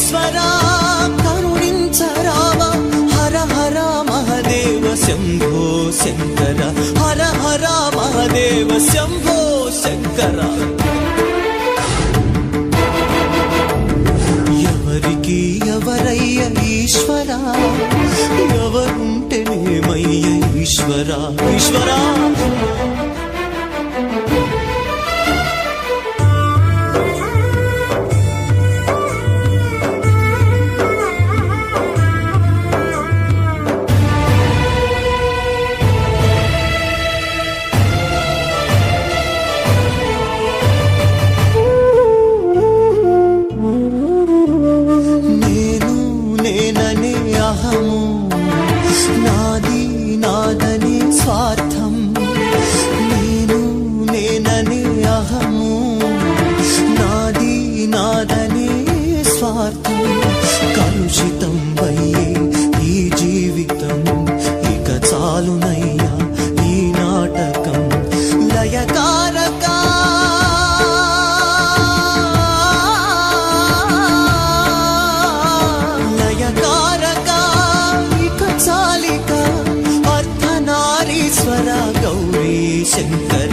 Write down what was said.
పరమేశ్వరా కరుణించరావ హర హర మహదేవ శంభో శంకర హర హర మహదేవ శంభో శంకర. ఎవరికి ఎవరయ్య ఈశ్వరా? ఎవరుంటేనేమయ్య ఈశ్వరా? ఈశ్వరా స్వార్థం కలుషితం అయ్యే ఈ జీవితం. ఇక చాలునయ్యా ఈ నాటకం. లయకారకా. లయకారక. ఇక చాలిక. అర్ధనారీశ్వర గౌరీ శంకర